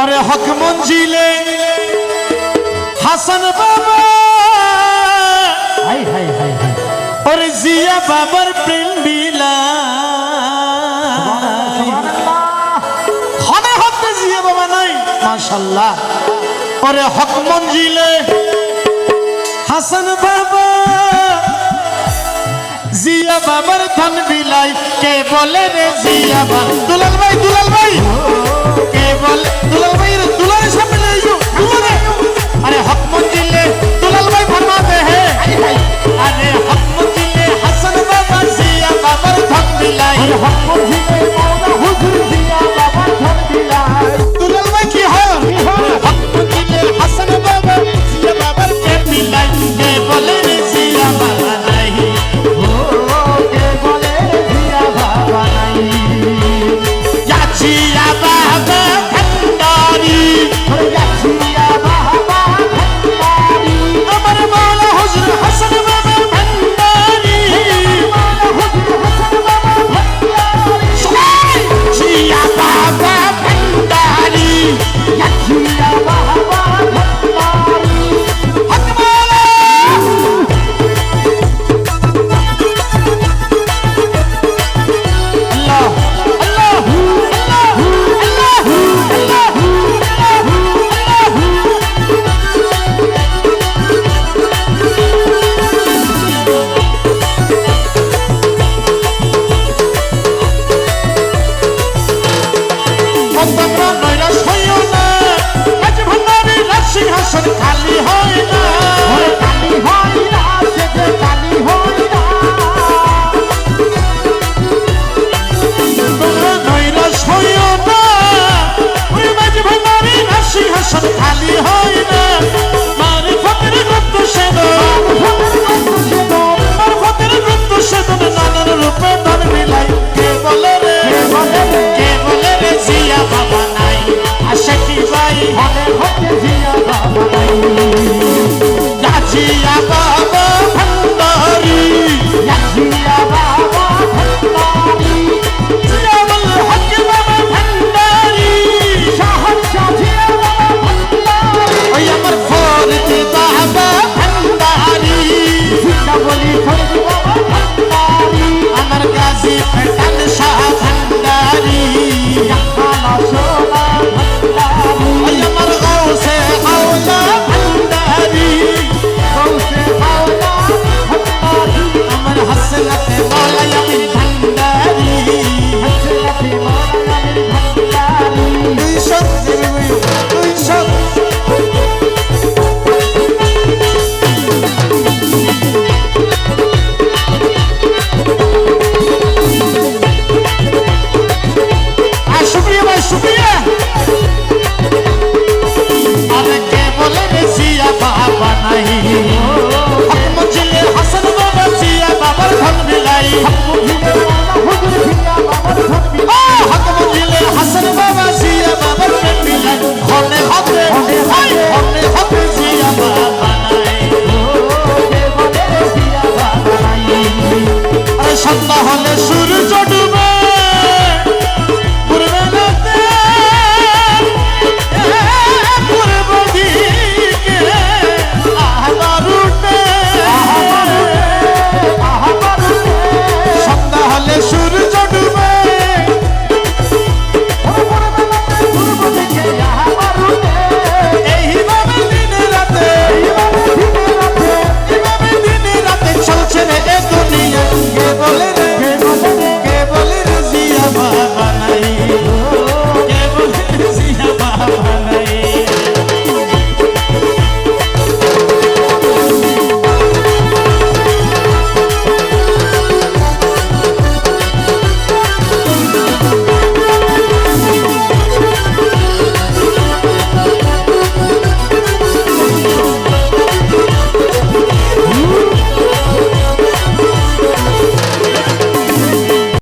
আরে হক মঞ্জিলে হাসান বাবা। জিয়া বাবার প্রেম বিলা নাই, মাশাল্লাহ। ওরে হক মঞ্জিলে হাসান বাবা। জিয়া বাবার ধন বিলাই। কে বলে রে জিয়া বাবা দুলাল ভাই দুলাল ভাই। কে বলে Woo! Jesús.